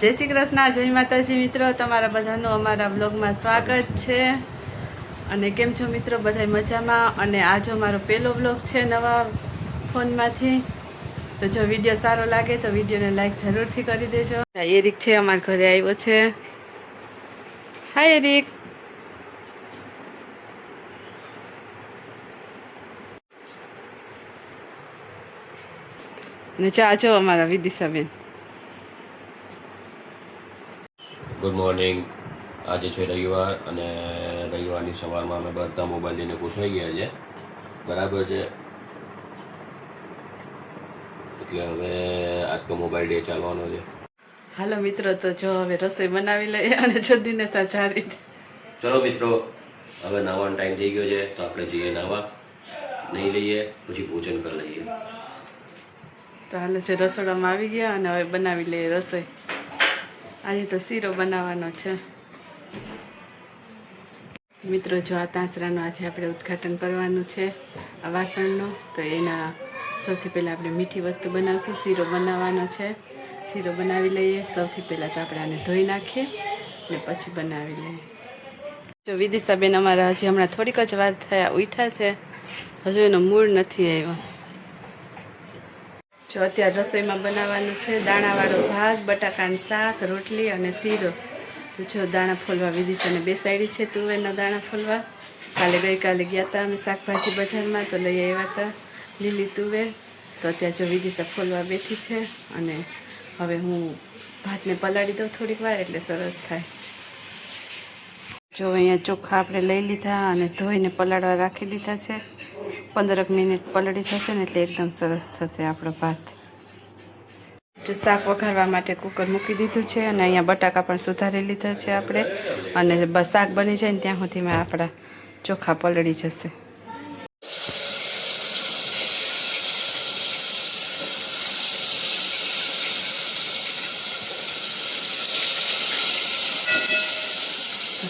જય શ્રી કૃષ્ણ, જય માતાજી મિત્રો. તમારા બધાનું અમારા બ્લોગમાં સ્વાગત છે. અને કેમ છો મિત્રો? બધા મજામાં? અને આજ અમારો પહેલો બ્લોગ છે નવા ફોનમાંથી, તો જો વીડિયો સારો લાગે તો વિડીયોને લાઈક જરૂરથી કરી દેજો. એરિક છે, અમારા ઘરે આવ્યો છે. હાય એરિક ને ચા જો અમારા વિદિશાબેન. ગુડ મોર્નિંગ આજે છે રવિવાર અને રવિવારની સવારમાં અમે બધા મોબાઈલ લઈને ગોઠવાઈ ગયા છે. બરાબર છે? એટલે હવે આજ તો મોબાઈલ ડે ચાલવાનો છે. હાલો મિત્રો તો જો હવે રસોઈ બનાવી લઈએ અને જલ્દીને સાચારી ચલો મિત્રો હવે નાવાનો ટાઈમ થઈ ગયો છે તો આપણે જઈએ નાવા. નહીં લઈએ પછી ભોજન કરી લઈએ. તો હાલો છે રસોડામાં આવી ગયા અને હવે બનાવી લઈએ રસોઈ. આજે તો શીરો બનાવવાનો છે. મિત્રો, જો આ તાંસરાનું આજે આપણે ઉદ્ઘાટન કરવાનું છે, આ વાસણનું, તો એના સૌથી પહેલાં આપણે મીઠી વસ્તુ બનાવશું, શીરો બનાવવાનો છે. શીરો બનાવી લઈએ, સૌથી પહેલાં તો આપણે આને ધોઈ નાખીએ ને પછી બનાવી લઈએ. જો વિદિશાબેન અમારા હજી હમણાં થોડીક જ વાર થયા ઉઠ્યા છે. હજુ એનો મૂળ નથી આવ્યો. જો અત્યારે રસોઈમાં બનાવવાનું છે, દાણાવાળો ભાત, બટાકાનું શાક, રોટલી અને શીરો. જો દાણા ફોલવા વિધી છે અને બેસાડી છે તુવેરના દાણા ફોલવા. કાલે ગઈકાલે ગયા હતા અમે શાકભાજી બજારમાં, તો લઈ આવ્યા હતા લીલી તુવેર. તો અત્યારે જો વિદિશા ફોલવા બેઠી છે અને હવે હું ભાતને પલાળી દઉં થોડીક વાર એટલે સરસ થાય. જો અહીંયા ચોખા આપણે લઈ લીધા અને ધોઈને પલાળવા રાખી દીધા છે. પંદરક મિનિટ પલળી જશે ને એટલે એકદમ સરસ થશે આપણો ભાત. જો શાક વઘારવા માટે કુકર મૂકી દીધું છે અને અહીંયા બટાકા પણ સુધારી લીધા છે આપણે. અને શાક બની જાય ને ત્યાં સુધીમાં આપણા ચોખા પલળી જશે.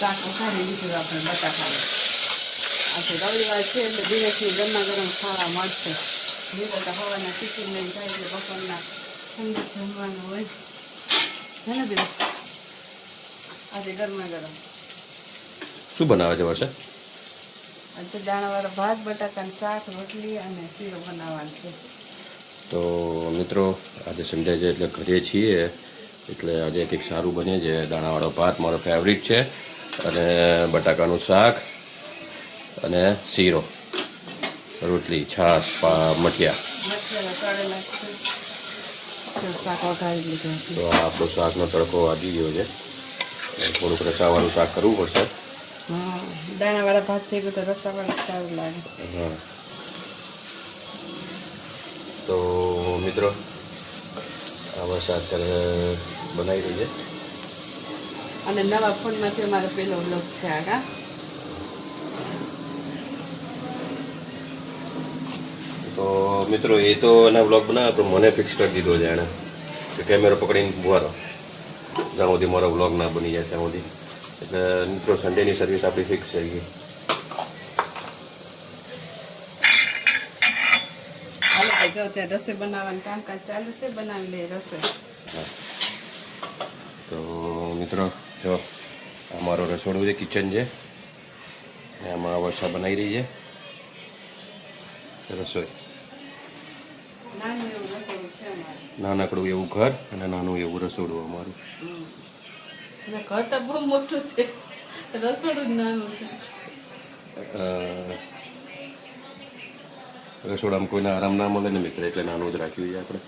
શાક વઘારી લીધું આપણે બટાકાનું. આજે રવિવાર છે એટલે દિવસની ગરમા ગરમ ખાવા મળશે. તો હવાના ટિફિન લઈને જાય એટલે બપોરના ઠંડુ જમવાનું હોય. હે ને દિવસ આજે ગરમા ગરમ. શું બનાવે છે વર્ષે? આજે દાણાવાળા ભાત બટાકાનું શાક રોટલી અને શીરો બનાવવાનું છે. તો મિત્રો આજે સંડે છે એટલે ઘરે છીએ. એટલે આજે કંઈક સારું બને છે. દાણાવાળો ભાત મારો ફેવરિટ છે. અને બટાકાનું શાક. અને શીરો રોટલી છાશ પા મઠિયા. શાક તો આપણો શાકનો તડકો વાગી ગયો છે. થોડુંક રસાવાળું શાક કરવું પડશે. દાણાવાળા ભાત થઈ ગયું તો રસાવાળું સારું લાગે. હા. તો મિત્રો આ વરસાદ અત્યારે બનાવી રહી છે અને નવા ફોનમાંથી અમારો પહેલો વ્લોગ છે આગા તો મિત્રો એ તો એના બ્લોગ બનાવે પણ મને ફિક્સ કરી દીધો છે એણે. કે કેમેરો પકડીને ઊભા જ્યાં સુધી મારો બ્લોગ ના બની જાય ત્યાં સુધી. એટલે મિત્રો સન્ડેની સર્વિસ આપણી ફિક્સ થઈ ગઈ. તો જો ત્યાં રસોઈ બનાવવાનું કામકાજ ચાલુ છે બનાવી લઈએ રસોઈ. તો મિત્રો જો અમારો રસોડું છે કિચન છે. અને આમાં વર્ષા બનાવી રહી છે. રસોઈ. નાનકડું એવું ઘર અને નાનું એવું રસોડું અમારું. ઘર તો બહુ મોટું છે. રસોડું નાનું છે. રસોડામાં કોઈને આરામ ના મળે ને મિત્ર એટલે નાનું જ રાખ્યું છે આપણે.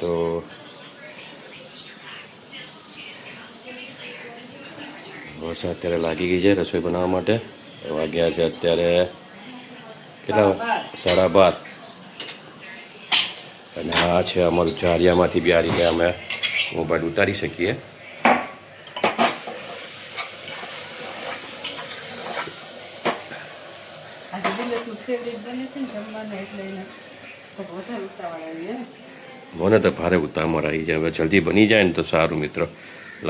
તો વરસાદ અત્યારે લાગી ગઈ છે રસોઈ બનાવવા માટે. વાગ્યા છે અત્યારે કેટલા સાડા બાર. અને આ છે અમારું ઝાડિયામાંથી બી આ રીતે અમે મોબાઈલ ઉતારી શકીએ. ઉતાવળ મને તો ભારે ઉતામળ આવી જાય હવે જલ્દી બની જાય ને તો સારું મિત્રો.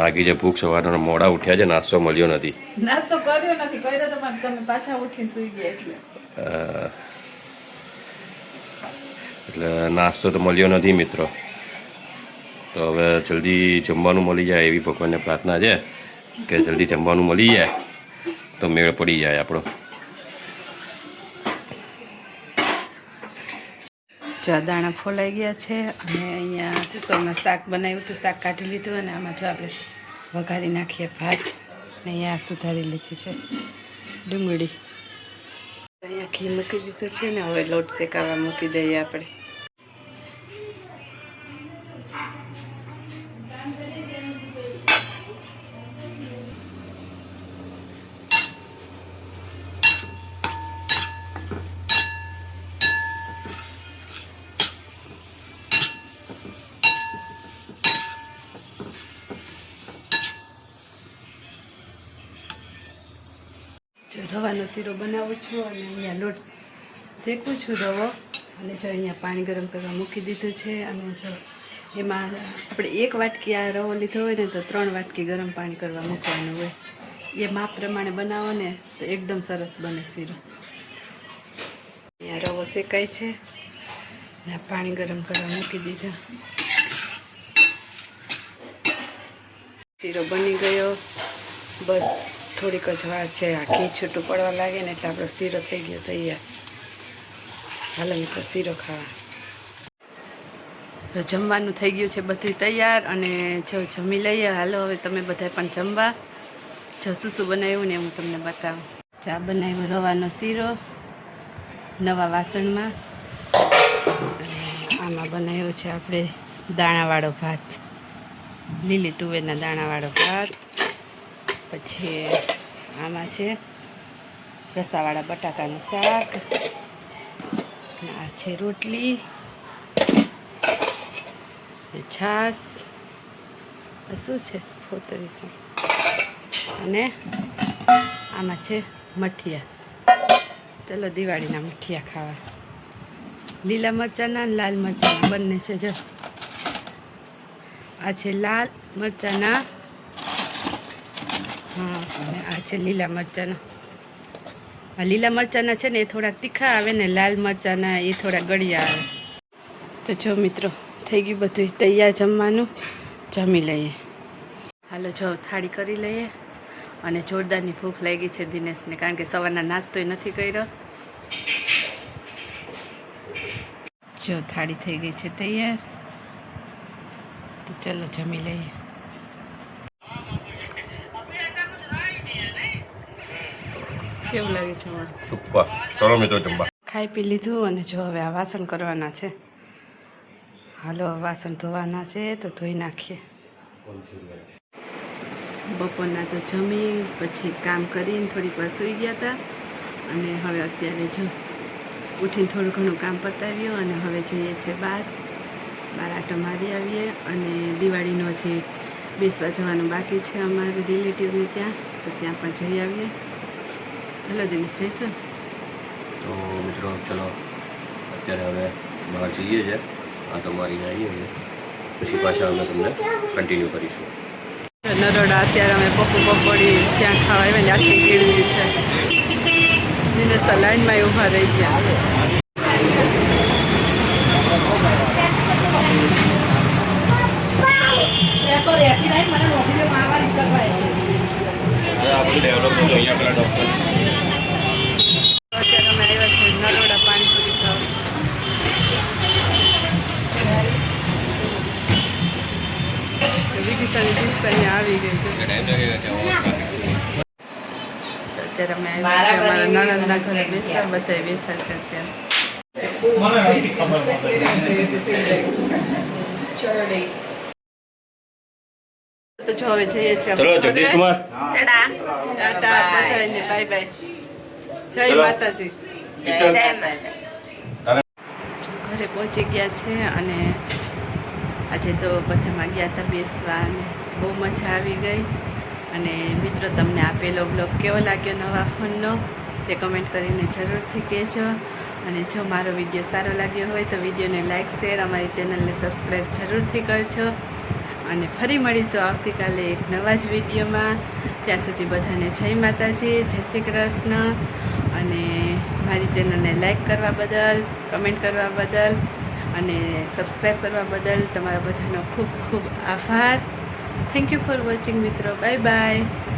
લાગી છે ભૂખ સવારના મોડા ઉઠ્યા છે નાસ્તો મળ્યો નથી. નાસ્તો કર્યો નથી કર્યો તો પણ તમે પાછા ઉઠીને સુઈ ગયા એટલે. એટલે નાસ્તો તો મળ્યો નથી, મિત્રો. તો હવે જલ્દી જમવાનું મળી જાય એવી ભગવાનને પ્રાર્થના છે કે જલ્દી જમવાનું મળી જાય તો મેળ પડી જાય આપણો. જો દાણા ફોલાઈ ગયા છે અને અહીંયા કુકરમાં શાક બનાવ્યું હતું, શાક કાઢી લીધું અને આમાં જો આપણે વઘારી નાખીએ ભાત ને અહીંયા સુધારી લીધી છે ડુંગળી. અહીંયા ઘી મૂકી દીધું છે ને હવે લોટ શેકાવા મૂકી દઈએ આપણે. રવાનો શીરો બનાવું છું અને અહીંયા લોટ શેકું છું રવો. અને જો અહીંયા પાણી ગરમ કરવા મૂકી દીધું છે અને જો એમાં આપણે એક વાટકી આ રવો લીધો હોય ને તો ત્રણ વાટકી ગરમ પાણી કરવા મૂકવાનું હોય. એ માપ પ્રમાણે બનાવો ને તો એકદમ સરસ બને શીરો. અહીંયા રવો શેકાય છે. અને પાણી ગરમ કરવા મૂકી દીધા. શીરો બની ગયો. બસ. થોડીક જ વાર છે આ ઘી છૂટું પડવા લાગે ને એટલે આપણો શીરો થઈ ગયો તૈયાર. હાલો મિત્રો, શીરો ખાવા. તો જમવાનું થઈ ગયું છે બધું તૈયાર અને જો જમી લઈએ. હાલો, હવે તમે બધા પણ જમવા. જો શું શું બનાવ્યું ને હું તમને બતાવું. ચા બનાવ્યો, રવાનો શીરો, નવા વાસણમાં. આમાં બનાવ્યો છે આપણે દાણાવાળો ભાત. લીલી તુવેરના દાણાવાળો ભાત. પછી આમાં છે રસાવાળા બટાકાનું શાક આ છે રોટલી છાસ શું છે ફોતરી છે? અને આમાં છે મઠિયા. ચલો દિવાળીના મઠિયા ખાવા. લીલા મરચાંના અને લાલ મરચાંના બંને છે, જો. આ છે લાલ મરચાંના હા, અને આ છે લીલા મરચાંના. આ લીલા મરચાંના છે ને એ થોડાક તીખા આવે ને લાલ મરચાંના એ થોડા ગળિયા આવે. તો જો મિત્રો, થઈ ગયું બધું તૈયાર જમવાનું. જમી લઈએ. હાલો, જો થાળી કરી લઈએ. અને જોરદારની ભૂખ લાગી છે દિનેશને, કારણ કે સવારના નાસ્તોય નથી કર્યો. જો થાળી થઈ ગઈ છે તૈયાર. તો ચલો જમી લઈએ. કેવું લાગે છે સુપર. ચલો મિત્રો જમવા. ખાઈ પી લીધું અને જો હવે આ વાસણ કરવાના છે. હાલો આ વાસણ ધોવાના છે તો ધોઈ નાખીએ. બપોરના તો જમી પછી કામ કરીને થોડીક વાર સૂઈ ગયા હતા. અને હવે અત્યારે જો ઉઠીને થોડું ઘણું કામ પતાવ્યું અને હવે જઈએ છીએ બહાર. બહાર આટો મારી આવીએ અને દિવાળીનો જે બેસવા જવાનું બાકી છે અમારે રિલેટિવને ત્યાં તો ત્યાં પણ જઈ આવીએ. હેલો દિનેશ જઈશું તો મિત્રો ચલો અત્યારે હવે બહાર જઈએ છે. આ તમારી આવીએ છીએ પછી પાછા અમે તમને કન્ટિન્યુ કરીશું. નરોડા અત્યારે અમે પપ્પુ પકોડી ત્યાં ખાવા આવ્યા ને આખી કેળવી છે. દિનેશ તો લાઈનમાં ઊભા રહી ગયા. આપણું ડેવલપ અહીંયા પેલા ડૉક્ટર નણંદના ઘરે બેસવા બધા બેઠા છે અત્યારે. તો જો હવે જઈએ છીએ ચલો જગદીશ કુમાર ટાટા. બધાને બાય બાય. જય ચલો. માતાજી. ઘરે પહોંચી ગયા છે અને આજે તો બધામાં ગયા હતા બેસવા બહુ મજા આવી ગઈ. અને મિત્રો તમને આપેલો બ્લોગ કેવો લાગ્યો નવા ફોનનો? તે કમેન્ટ કરીને જરૂરથી કહેજો. અને જો મારો વીડિયો સારો લાગ્યો હોય તો વિડીયોને લાઇક શેર, અમારી ચેનલને સબસ્ક્રાઈબ જરૂરથી કરજો. અને ફરી મળીશું આવતીકાલે એક નવા જ વિડીયોમાં. ત્યાં સુધી બધાને જય માતાજી, જય શ્રી કૃષ્ણ. અને મારી ચેનલને લાઇક કરવા બદલ, કમેન્ટ કરવા બદલ અને સબસ્ક્રાઈબ કરવા બદલ તમારા બધાનો ખૂબ ખૂબ આભાર. થેન્ક યુ ફોર વોચિંગ મિત્રો. Bye bye